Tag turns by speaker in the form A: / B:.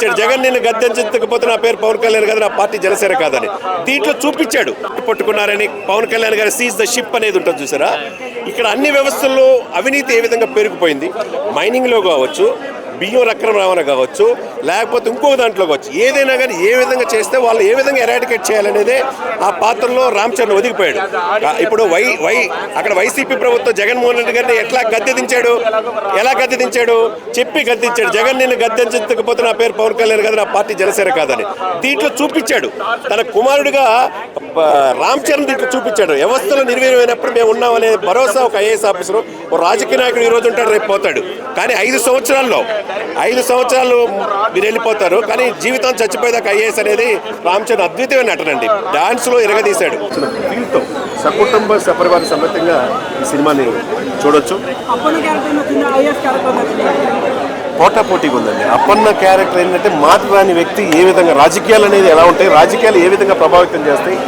A: చూపించాడు జగన్ నిన్ను గద్దెంచకపోతే నా పేరు పవన్ కళ్యాణ్ కాదు నా పార్టీ జనసేన కాదని. దీంట్లో చూపించాడు. పట్టుకున్నారని పవన్ కళ్యాణ్ గారు సీజ్ ద షిప్ అనేది ఉంటుంది చూసారా? ఇక్కడ అన్ని వ్యవస్థల్లో అవినీతి ఏ విధంగా పెరిగిపోయింది? మైనింగ్లో కావచ్చు బియ్యం రక్రం రవాణా కావచ్చు లేకపోతే ఇంకొక దాంట్లో కావచ్చు ఏదైనా కానీ ఏ విధంగా చేస్తే వాళ్ళు ఏ విధంగా ఎరాడికేట్ చేయాలనేదే ఆ పాత్రలో రామ్ చరణ్ ఒదిగిపోయాడు. ఇప్పుడు వై వై అక్కడ వైసీపీ ప్రభుత్వం జగన్మోహన్ రెడ్డి గారిని ఎట్లా గద్దెదించాడు ఎలా గద్దెదించాడు చెప్పి గద్దెదించాడు జగన్ నిన్ను గద్దెదించకపోతే నా పేరు పవన్ కళ్యాణ్ కాదు నా పార్టీ జనసేన కాదని. దీంట్లో చూపించాడు. తన కుమారుడిగా రామ్ చరణ్ దీంట్లో చూపించాడు. వ్యవస్థలో నిర్వీర్యమైనప్పుడు మేము ఉన్నామనే భరోసా ఒక ఐఏఎస్ ఆఫీసర్ ఒక రాజకీయ నాయకుడు ఈ రోజు ఉంటాడు రేపు పోతాడు. కానీ ఐదు సంవత్సరాల్లో ఐదు సంవత్సరాలు మీరు వెళ్ళిపోతారు కానీ జీవితం చచ్చిపోయేదాకా ఐఏఎస్ అనేది రామ్ చరణ్ అద్వితీయమైన నటనండి డాన్స్లో ఎరగదీశాడు. ఫీల్తో సకుటుంబ సపరివార సమేతంగా ఈ సినిమాని చూడొచ్చు. పోటా పోటీగా ఉందండి. అప్పన్న క్యారెక్టర్ ఏంటంటే మాట్లాడని వ్యక్తి ఏ విధంగా రాజకీయాలు అనేది ఎలా ఉంటాయి రాజకీయాలు ఏ విధంగా ప్రభావితం చేస్తాయి